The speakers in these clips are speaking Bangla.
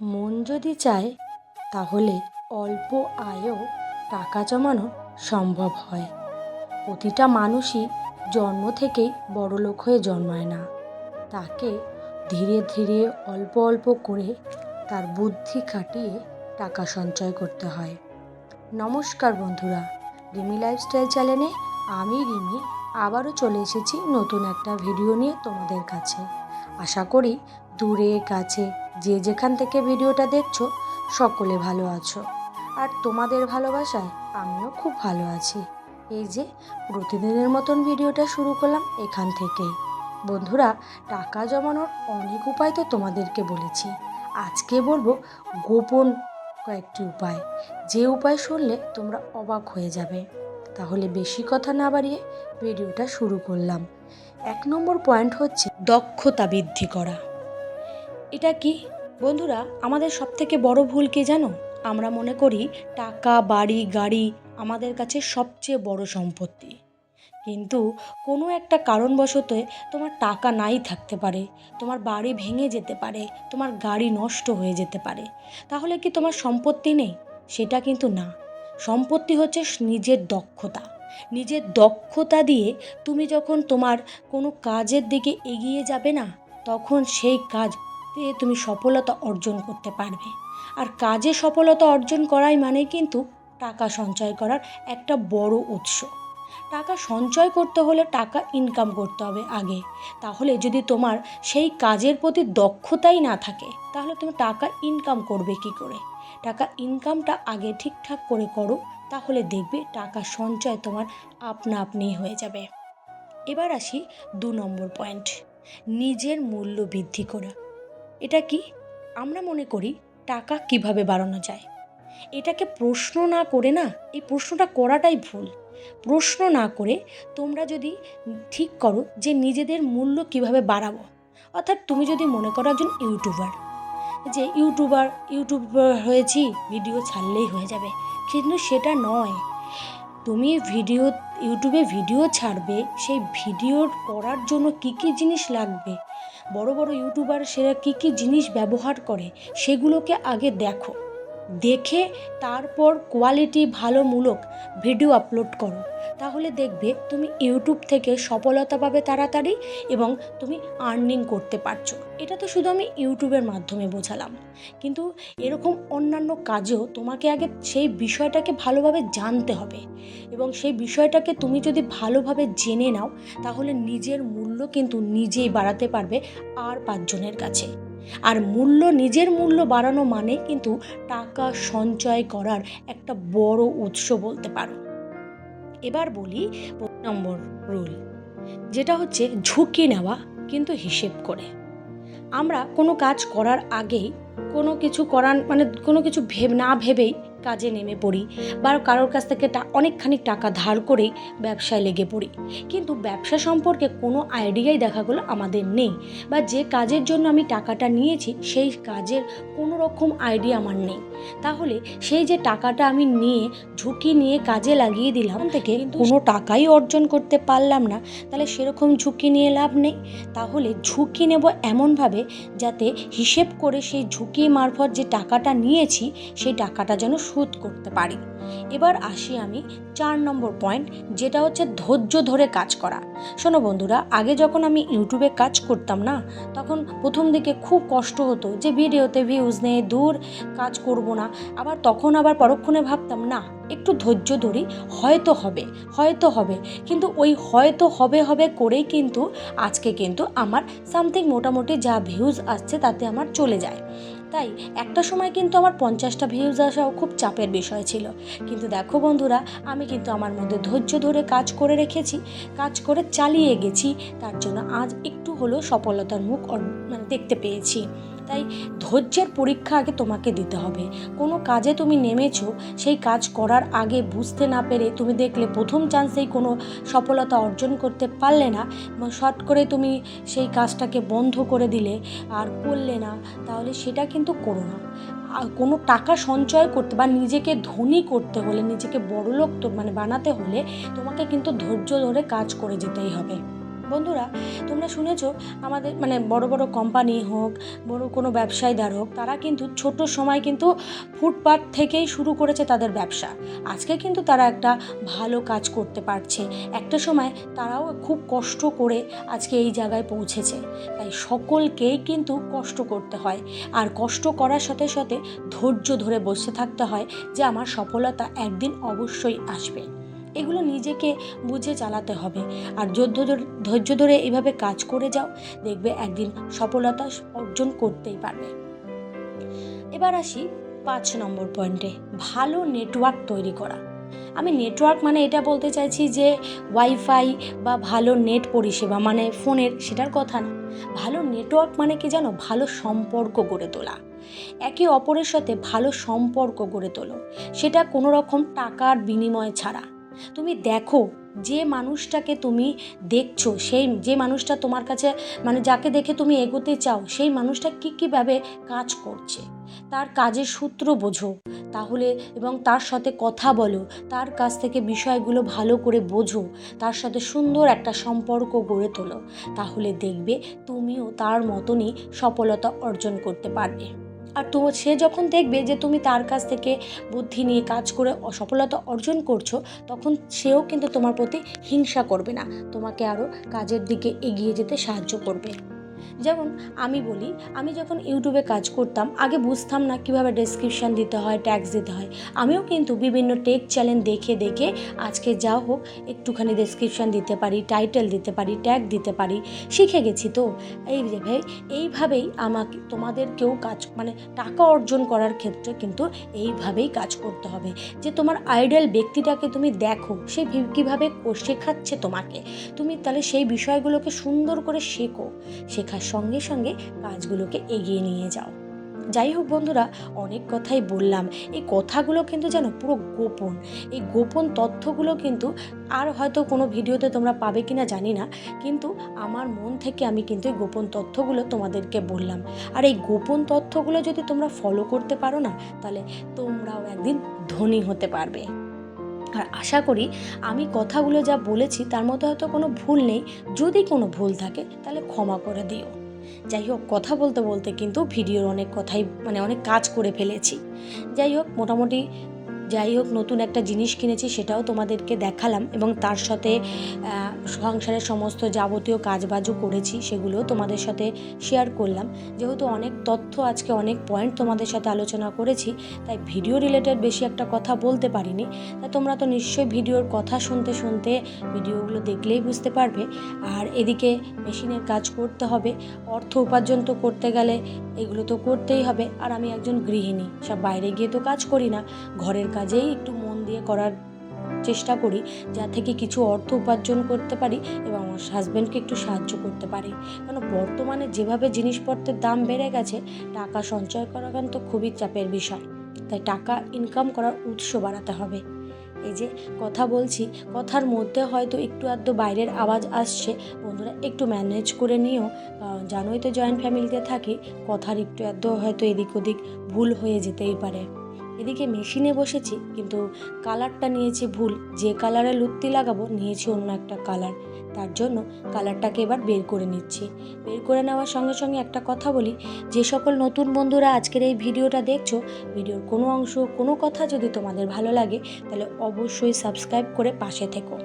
মন যদি চায়, তাহলে অল্প আয়েও টাকা জমানো সম্ভব হয়। প্রতিটা মানুষই জন্ম থেকেই বড়লোক হয়ে জন্মায় না। তাকে ধীরে ধীরে অল্প অল্প করে তার বুদ্ধি খাটিয়ে টাকা সঞ্চয় করতে হয়। নমস্কার বন্ধুরা, রিমি লাইফস্টাইল চ্যানেলে আমি রিমি আবারও চলে এসেছি নতুন একটা ভিডিও নিয়ে তোমাদের কাছে। আশা করি দূরে, কাছে যে যেখান থেকে ভিডিওটা দেখছ, সকলে ভালো আছো। আর তোমাদের ভালোবাসায় আমিও খুব ভালো আছি। এই যে প্রতিদিনের মতন ভিডিওটা শুরু করলাম এখান থেকেই। বন্ধুরা, টাকা জমানোর অনেক উপায় তো তোমাদেরকে বলেছি। আজকে বলব গোপন কয়েকটি উপায়। যে উপায় শুনলে তোমরা অবাক হয়ে যাবে। তাহলে বেশি কথা না বাড়িয়ে ভিডিওটা শুরু করলাম। এক নম্বর পয়েন্ট হচ্ছে দক্ষতা বৃদ্ধি করা। এটা কি? বন্ধুরা, আমাদের সব থেকে বড় ভুল কি জানো? আমরা মনে করি টাকা, বাড়ি, গাড়ি আমাদের কাছে সবচেয়ে বড় সম্পত্তি। কিন্তু কোনো একটা কারণবশত তোমার টাকা নাই থাকতে পারে, তোমার বাড়ি ভেঙে যেতে পারে, তোমার গাড়ি নষ্ট হয়ে যেতে পারে। তাহলে কি তোমার সম্পত্তি নেই? সেটা কিন্তু না। সম্পত্তি হচ্ছে নিজের দক্ষতা। নিজের দক্ষতা দিয়ে তুমি যখন তোমার কোনো কাজের দিকে এগিয়ে যাবে না, তখন সেই কাজ দিয়ে তুমি সফলতা অর্জন করতে পারবে। আর কাজে সফলতা অর্জন করাই মানে কিন্তু টাকা সঞ্চয় করার একটা বড় উৎস। টাকা সঞ্চয় করতে হলে টাকা ইনকাম করতে হবে আগে। তাহলে যদি তোমার সেই কাজের প্রতি দক্ষতাই না থাকে, তাহলে তুমি টাকা ইনকাম করবে কি করে? টাকা ইনকামটা আগে ঠিকঠাক করে করো, তাহলে দেখবে টাকা সঞ্চয় তোমার আপনা আপনিই হয়ে যাবে। এবার আসি দু নম্বর পয়েন্ট নিজের মূল্য বৃদ্ধি করা। এটা কি? আমরা মনে করি টাকা কীভাবে বাড়ানো যায়। এটাকে প্রশ্ন না করে না, এই প্রশ্নটা করাটাই ভুল। প্রশ্ন না করে তোমরা যদি ঠিক করো যে নিজেদের মূল্য কীভাবে বাড়াবো। অর্থাৎ তুমি যদি মনে করো একজন ইউটিউবার, যে ইউটিউবার ইউটিউবার হয়েছি, ভিডিও ছাড়লেই হয়ে যাবে। কিন্তু সেটা নয়। তুমি ভিডিও, ইউটিউবে ভিডিও ছাড়বে, সেই ভিডিও করার জন্য কী কী জিনিস লাগবে? বড় বড় ইউটিউবার সেরা কী কী জিনিস ব্যবহার করে সেগুলোকে আগে দেখো। দেখে তারপর কোয়ালিটি ভালোমূলক ভিডিও আপলোড করো। তাহলে দেখবে তুমি ইউটিউব থেকে সফলতা পাবে তাড়াতাড়ি এবং তুমি আর্নিং করতে পারছ। এটা তো শুধু আমি ইউটিউবের মাধ্যমে বোঝালাম। কিন্তু এরকম অন্যান্য কাজেও তোমাকে আগে সেই বিষয়টাকে ভালোভাবে জানতে হবে এবং সেই বিষয়টাকে তুমি যদি ভালোভাবে জেনে নাও, তাহলে নিজের মূল্য কিন্তু নিজেই বাড়াতে পারবে আর পাঁচজনের কাছে। আর মূল্য নিজের মূল্য বাড়ানো মানে কিন্তু টাকা সঞ্চয় করার একটা বড় উৎস বলতে পারো। এবার বলি নম্বর রুল, যেটা হচ্ছে ঝুঁকি নেওয়া কিন্তু হিসেব করে। আমরা কোনো কাজ করার আগেই কোনো কিছু করার মানে কোনো কিছু ভেব না ভেবেই কাজে নেমে পড়ি বা কারোর কাছ থেকে অনেকখানি টাকা ধার করেই ব্যবসায় লেগে পড়ি। কিন্তু ব্যবসা সম্পর্কে কোনো আইডিয়াই দেখা গেলো আমাদের নেই বা যে কাজের জন্য আমি টাকাটা নিয়েছি সেই কাজের কোনো রকম আইডিয়া আমার নেই। তাহলে সেই যে টাকাটা আমি নিয়ে ঝুঁকি নিয়ে কাজে লাগিয়ে দিলাম থেকে কোনো টাকাই অর্জন করতে পারলাম না তাহলে সেরকম ঝুঁকি নিয়ে লাভ নেই। তাহলে ঝুঁকি নেব এমনভাবে যাতে হিসেব করে সেই ঝুঁকি মারফত যে টাকাটা নিয়েছি সেই টাকাটা যেন শোধ করতে পারি। এবার আসি আমি চার নম্বর পয়েন্ট যেটা হচ্ছে ধৈর্য ধরে কাজ করা। শোনো বন্ধুরা, আগে যখন আমি ইউটিউবে কাজ করতাম না, তখন প্রথম দিকে খুব কষ্ট হতো যে ভিডিওতে ভিউজ নেই, দূর কাজ করব না। আবার তখন আবার পরক্ষণে ভাবতাম, না, একটু ধৈর্য ধরি, হয়তো হবে হয়তো হবে। কিন্তু ওই হয়তো হবে হবে করেই কিন্তু আজকে কিন্তু আমার সামথিং মোটামুটি যা ভিউজ আসছে তাতে আমার চলে যায়। তাই একটা সময় কিন্তু আমার পঞ্চাশটা ভিউজ আসাও খুব চাপের বিষয় ছিল। কিন্তু দেখো বন্ধুরা, আমি কিন্তু আমার মধ্যে ধৈর্য ধরে কাজ করে রেখেছি, কাজ করে চালিয়ে গেছি, তার জন্য আজ একটু হলেও সফলতার মুখ মানে দেখতে পেয়েছি। তাই ধৈর্যের পরীক্ষা আগে তোমাকে দিতে হবে। কোনো কাজে তুমি নেমেছো, সেই কাজ করার আগে বুঝতে না পেরে তুমি দেখলে প্রথম চান্সেই কোনো সফলতা অর্জন করতে পারলে না, এবং শর্ট করে তুমি সেই কাজটাকে বন্ধ করে দিলে আর করলে না, তাহলে সেটা কিন্তু করো না। কোনো টাকা সঞ্চয় করতে বা নিজেকে ধনী করতে হলে, নিজেকে বড়লোক তো মানে বানাতে হলে তোমাকে কিন্তু ধৈর্য ধরে কাজ করে যেতেই হবে। বন্ধুরা, তোমরা শুনেছ আমাদের মানে বড় বড় কোম্পানি হোক, বড় কোনো ব্যবসায়ীদার হোক, তারা কিন্তু ছোট সময় কিন্তু ফুটপাথ থেকেই শুরু করেছে তাদের ব্যবসা। আজকে কিন্তু তারা একটা ভালো কাজ করতে পারছে। একটা সময় তারাও খুব কষ্ট করে আজকে এই জায়গায় পৌঁছেছে। তাই সকলকেই কিন্তু কষ্ট করতে হয়। আর কষ্ট করার সাথে সাথে ধৈর্য ধরে বসে থাকতে হয় যে আমার সফলতা একদিন অবশ্যই আসবে। এগুলো নিজেকে বুঝে চালাতে হবে। আর যুদ্ধ ধরে- ধৈর্য ধরে এভাবে কাজ করে যাও, দেখবে একদিন সফলতা অর্জন করতেই পারবে। এবার আসি পাঁচ নম্বর পয়েন্টে ভালো নেটওয়ার্ক তৈরি করা। আমি নেটওয়ার্ক মানে এটা বলতে চাইছি যে ওয়াইফাই বা ভালো নেট পরিষেবা মানে ফোনের, সেটার কথা না। ভালো নেটওয়ার্ক মানে কি জানো? ভালো সম্পর্ক গড়ে তোলা। একে অপরের সাথে ভালো সম্পর্ক গড়ে তোলো। সেটা কোনো রকম টাকার বিনিময় ছাড়া। তুমি দেখো, যে মানুষটাকে তুমি দেখছ, সেই, যে মানুষটা তোমার কাছে মানে যাকে দেখে তুমি এগোতে চাও, সেই মানুষটা কী কীভাবে কাজ করছে? তার কাজের সূত্র বোঝো। তাহলে, এবং তার সাথে কথা বলো। তার কাছ থেকে বিষয়গুলো ভালো করে বোঝো। তার সাথে সুন্দর একটা সম্পর্ক গড়ে তোলো। তাহলে দেখবে তুমিও তার মতনই সফলতা অর্জন করতে পারবে। আর তো সে যখন দেখবে যে তুমি তার কাছ থেকে বুদ্ধি নিয়ে কাজ করে সফলতা অর্জন করছ, তখন সেও কিন্তু তোমার প্রতি হিংসা করবে না। তোমাকে আরও কাজের দিকে এগিয়ে যেতে সাহায্য করবে। যেমন আমি বলি, আমি যখন ইউটিউবে কাজ করতাম, আগে বুঝতাম না কীভাবে ডেসক্রিপশান দিতে হয় ট্যাক্স দিতে হয়। আমিও কিন্তু বিভিন্ন টেক চ্যানেল দেখে দেখে আজকে যা হোক একটুখানি ডেসক্রিপশান দিতে পারি টাইটেল দিতে পারি ট্যাগ দিতে পারি, শিখে গেছি তো। এই ভাই, এইভাবেই আমাকে তোমাদেরকেও কাজ মানে টাকা অর্জন করার ক্ষেত্রে কিন্তু এইভাবেই কাজ করতে হবে। যে তোমার আইডল ব্যক্তিটাকে তুমি দেখো, সে কীভাবে শেখাচ্ছে তোমাকে। তুমি তাহলে সেই বিষয়গুলোকে সুন্দর করে শেখো। শেখার সঙ্গে সঙ্গে কাজগুলোকে এগিয়ে নিয়ে যাও। যাই হোক বন্ধুরা, অনেক কথাই বললাম। এই কথাগুলো কিন্তু যেন পুরো গোপন। এই গোপন তথ্যগুলো কিন্তু আর হয়তো কোনো ভিডিওতে তোমরা পাবে কি না জানি না, কিন্তু আমার মন থেকে আমি কিন্তু এই গোপন তথ্যগুলো তোমাদেরকে বললাম। আর এই গোপন তথ্যগুলো যদি তোমরা ফলো করতে পারো না, তাহলে তোমরাও একদিন ধনী হতে পারবে। আর আশা করি আমি কথাগুলো যা বলেছি তার মতো হয়তো কোনো ভুল নেই। যদি কোনো ভুল থাকে তাহলে ক্ষমা করে দিও। যাই হোক, কথা বলতে বলতে কিন্তু ভিডিওর অনেক কথাই মানে অনেক কাজ করে ফেলেছি। যাই হোক, মোটামুটি যাই হোক, নতুন একটা জিনিস কিনেছি, সেটাও তোমাদেরকে দেখালাম এবং তার সাথে সংসারের সমস্ত যাবতীয় কাজবাজও করেছি, সেগুলোও তোমাদের সাথে শেয়ার করলাম। যেহেতু অনেক তথ্য আজকে, অনেক পয়েন্ট তোমাদের সাথে আলোচনা করেছি, তাই ভিডিও রিলেটেড বেশি একটা কথা বলতে পারিনি। তা তোমরা তো নিশ্চয়ই ভিডিওর কথা শুনতে শুনতে ভিডিওগুলো দেখলেই বুঝতে পারবে। আর এদিকে মেশিনের কাজ করতে হবে, অর্থ উপার্জন তো করতে গেলে এগুলো তো করতেই হবে। আর আমি একজন গৃহিণী, সব বাইরে গিয়ে তো কাজ করি না, ঘরের কাজেই একটু মন দিয়ে করার চেষ্টা করি, যা থেকে কিছু অর্থ উপার্জন করতে পারি এবং আমার হাজব্যান্ডকে একটু সাহায্য করতে পারি। কারণ বর্তমানে যেভাবে জিনিসপত্রের দাম বেড়ে গেছে, টাকা সঞ্চয় করা কিন্তু খুবই চাপের বিষয়। তাই টাকা ইনকাম করার উৎস বাড়াতে হবে। এই যে কথা বলছি, কথার মধ্যে হয়তো একটু আধটু বাইরের আওয়াজ আসছে, বন্ধুরা একটু ম্যানেজ করে নিও। জানোই তো জয়েন্ট ফ্যামিলিতে থাকি, কথার একটু আধটু হয়তো এদিক ওদিক ভুল হয়ে যেতেই পারে। এদিকে মেশিনে বসেছি, কিন্তু কালারটা নিয়েছি ভুল। যে কালারে লুত্তি লাগাবো, নিয়েছি অন্য একটা কালার। তার জন্য কালারটাকে এবার বের করে নিচ্ছি। বের করে নেওয়ার সঙ্গে সঙ্গে একটা কথা বলি, যে সকল নতুন বন্ধুরা আজকের এই ভিডিওটা দেখছ, ভিডিওর কোনো অংশ, কোনো কথা যদি তোমাদের ভালো লাগে, তাহলে অবশ্যই সাবস্ক্রাইব করে পাশে থেকো।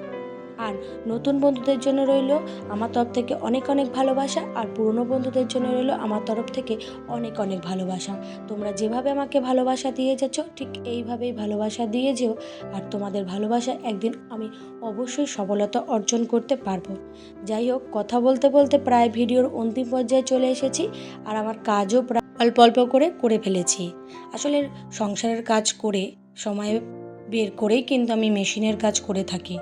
আর নতুন বন্ধুদের জন্য রইল আমার তরফ থেকে অনেক অনেক ভালোবাসা, আর পুরনো বন্ধুদের জন্য রইল আমার তরফ থেকে অনেক অনেক ভালোবাসা। তোমরা যেভাবে আমাকে ভালোবাসা দিয়ে যাচ্ছ, ঠিক এইভাবেই ভালোবাসা দিয়ে যেও, আর তোমাদের ভালোবাসা একদিন আমি অবশ্যই সফলতা অর্জন করতে পারব। যাই হোক, কথা বলতে বলতে প্রায় ভিডিওর অন্তিম পর্যায়ে চলে এসেছি, আর আমার কাজও প্রায় অল্প অল্প করে করে ফেলেছি। আসলে সংসারের কাজ করে সময় বের করেই কিন্তু আমি মেশিনের কাজ করে থাকি।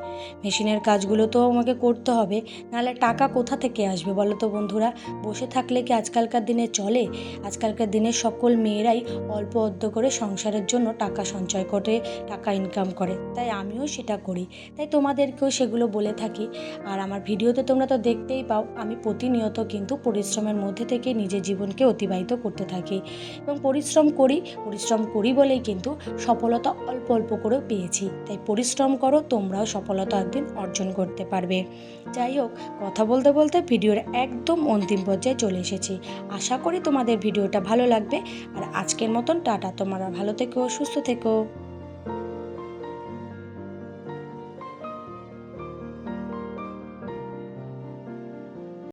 মেশিনের কাজগুলো তো আমাকে করতে হবে, নাহলে টাকা কোথা থেকে আসবে বলো তো বন্ধুরা? বসে থাকলে কি আজকালকার দিনে চলে? আজকালকার দিনে সকল মেয়েরাই অল্প অল্প করে সংসারের জন্য টাকা সঞ্চয় করে, টাকা ইনকাম করে। তাই আমিও সেটা করি। তাই তোমাদেরকেও সেগুলো বলে থাকি। আর আমার ভিডিওতে তোমরা তো দেখতেই পাও, আমি প্রতিনিয়ত কিন্তু পরিশ্রমের মধ্যে থেকে নিজের জীবনকে অতিবাহিত করতে থাকি। এবং পরিশ্রম করি পরিশ্রম করি বলেই কিন্তু সফলতা অল্প অল্প করে পেয়েছি। তাই পরিশ্রম করো, তোমরাও সফলতা একদিন অর্জন করতে পারবে। যাই হোক, কথা বলতে বলতে ভিডিওর একদম অন্তিম পর্যায়ে চলে এসেছি। আশা করি তোমাদের ভিডিওটা ভালো লাগবে। আর আজকের মতন টাটা, তোমরা ভালো থেকো, সুস্থ থেকো।